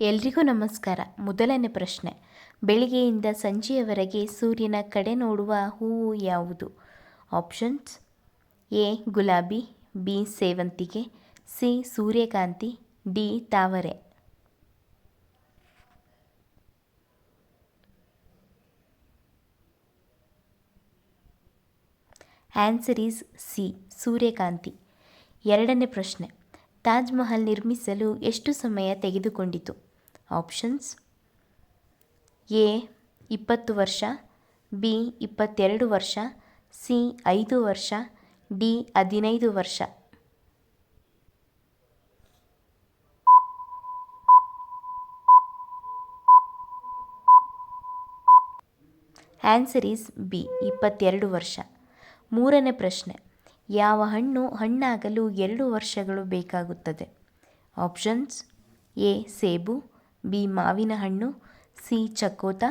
ಎಲ್ರಿಗೂ ನಮಸ್ಕಾರ. ಮೊದಲನೇ ಪ್ರಶ್ನೆ. ಬೆಳಿಗ್ಗೆಯಿಂದ ಸಂಜೆಯವರೆಗೆ ಸೂರ್ಯನ ಕಡೆ ನೋಡುವ ಹೂವು ಯಾವುದು? ಆಪ್ಷನ್ಸ್ ಎ, ಗುಲಾಬಿ, ಬಿ, ಸೇವಂತಿಗೆ, ಸಿ, ಸೂರ್ಯಕಾಂತಿ, ಡಿ, ತಾವರೆ. ಆನ್ಸರ್ ಈಸ್ ಸಿ, ಸೂರ್ಯಕಾಂತಿ. ಎರಡನೇ ಪ್ರಶ್ನೆ. ತಾಜ್ ಮಹಲ್ ನಿರ್ಮಿಸಲು ಎಷ್ಟು ಸಮಯ ತೆಗೆದುಕೊಂಡಿತು? ಆಪ್ಷನ್ಸ್ ಎ, ಇಪ್ಪತ್ತು ವರ್ಷ, ಬಿ, ಇಪ್ಪತ್ತೆರಡು ವರ್ಷ, ಸಿ, ಐದು ವರ್ಷ, ಡಿ, ಹದಿನೈದು ವರ್ಷ. ಆನ್ಸರ್ ಈಸ್ ಬಿ, ಇಪ್ಪತ್ತೆರಡು ವರ್ಷ. ಮೂರನೇ ಪ್ರಶ್ನೆ. ಯಾವ ಹಣ್ಣು ಹಣ್ಣಾಗಲು ಎರಡು ವರ್ಷಗಳು ಬೇಕಾಗುತ್ತದೆ? ಆಪ್ಷನ್ಸ್ ಎ, ಸೇಬು, ಬಿ, ಮಾವಿನ ಹಣ್ಣು, ಸಿ, ಚಕೋತ,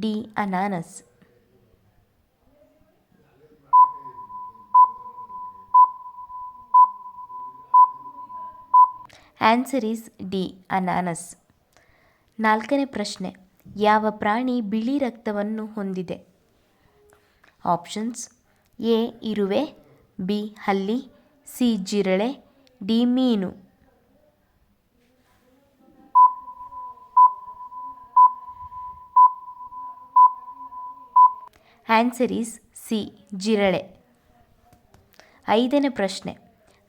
ಡಿ, ಅನಾನಸ್. ಆನ್ಸರ್ ಈಸ್ ಡಿ, ಅನಾನಸ್. ನಾಲ್ಕನೇ ಪ್ರಶ್ನೆ, ಯಾವ ಪ್ರಾಣಿ ಬಿಳಿ ರಕ್ತವನ್ನು ಹೊಂದಿದೆ? ಆಪ್ಷನ್ಸ್ ಎ, ಇರುವೆ ಬಿ, ಹಲ್ಲಿ, ಸಿ, ಜಿರಳೆ, ಡಿ, ಮೀನು. ಆನ್ಸರ್ ಈಸ್ ಸಿ ಜಿರಳೆ. ಐದನೇ ಪ್ರಶ್ನೆ.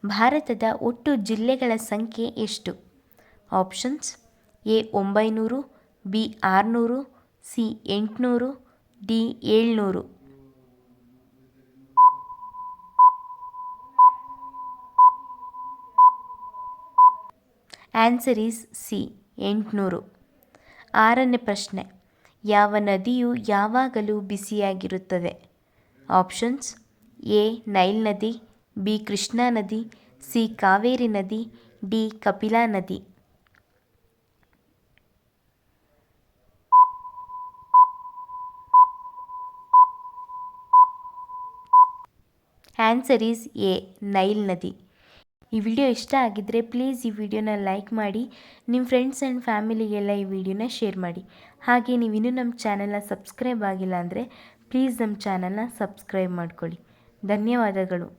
ಭಾರತದ ಒಟ್ಟು ಜಿಲ್ಲೆಗಳ ಸಂಖ್ಯೆ ಎಷ್ಟು? ಆಪ್ಷನ್ಸ್ ಎ, ಒಂಬೈನೂರು, ಬಿ, ಆರುನೂರು, ಸಿ, ಎಂಟುನೂರು, ಡಿ, ಏಳ್ನೂರು. ಆನ್ಸರ್ ಈಸ್ ಸಿ, ಎಂಟುನೂರು. ಆರನೇ ಪ್ರಶ್ನೆ, ಯಾವ ನದಿಯು ಯಾವಾಗಲೂ ಬಿಸಿಯಾಗಿರುತ್ತದೆ? ಆಪ್ಷನ್ಸ್, ಎ, ನೈಲ್ ನದಿ, ಬಿ, ಕೃಷ್ಣಾ ನದಿ, ಸಿ, ಕಾವೇರಿ ನದಿ, ಡಿ, ಕಪಿಲಾ ನದಿ. ಆನ್ಸರ್ ಈಸ್ ಎ, ನೈಲ್ ನದಿ. ಈ ವಿಡಿಯೋ ಇಷ್ಟ ಆಗಿದ್ದರೆ ಪ್ಲೀಸ್ ಈ ವಿಡಿಯೋನ ಲೈಕ್ ಮಾಡಿ ನಿಮ್ಮ ಫ್ರೆಂಡ್ಸ್ ಆ್ಯಂಡ್ ಫ್ಯಾಮಿಲಿಗೆಲ್ಲ ಈ ವಿಡಿಯೋನ ಶೇರ್ ಮಾಡಿ. ಹಾಗೆ ನೀವು ಇನ್ನೂ ನಮ್ಮ ಚಾನಲ್ನ ಸಬ್ಸ್ಕ್ರೈಬ್ ಆಗಿಲ್ಲ ಅಂದರೆ ಪ್ಲೀಸ್ ನಮ್ಮ ಚಾನಲ್ನ ಸಬ್ಸ್ಕ್ರೈಬ್ ಮಾಡ್ಕೊಳ್ಳಿ. ಧನ್ಯವಾದಗಳು.